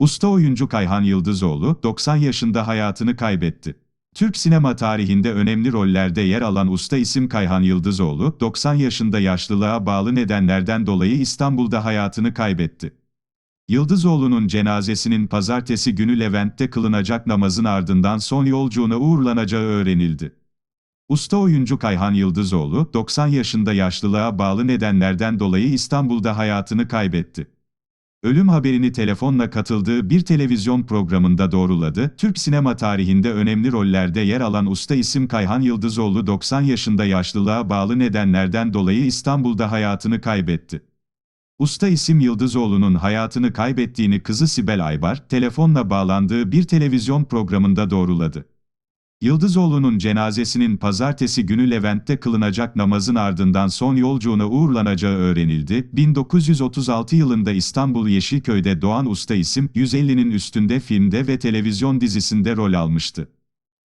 Usta oyuncu Kayhan Yıldızoğlu, 90 yaşında hayatını kaybetti. Türk sinema tarihinde önemli rollerde yer alan usta isim Kayhan Yıldızoğlu, 90 yaşında yaşlılığa bağlı nedenlerden dolayı İstanbul'da hayatını kaybetti. Yıldızoğlu'nun cenazesinin pazartesi günü Levent'te kılınacak namazın ardından son yolcuğuna uğurlanacağı öğrenildi. Usta oyuncu Kayhan Yıldızoğlu, 90 yaşında yaşlılığa bağlı nedenlerden dolayı İstanbul'da hayatını kaybetti. Ölüm haberini telefonla katıldığı bir televizyon programında doğruladı. Türk sinema tarihinde önemli rollerde yer alan usta isim Kayhan Yıldızoğlu 90 yaşında yaşlılığa bağlı nedenlerden dolayı İstanbul'da hayatını kaybetti. Usta isim Yıldızoğlu'nun hayatını kaybettiğini kızı Sibel Aybar, telefonla bağlandığı bir televizyon programında doğruladı. Yıldızoğlu'nun cenazesinin pazartesi günü Levent'te kılınacak namazın ardından son yolcuğuna uğurlanacağı öğrenildi. 1936 yılında İstanbul Yeşilköy'de doğan usta isim, 150'nin üstünde filmde ve televizyon dizisinde rol almıştı.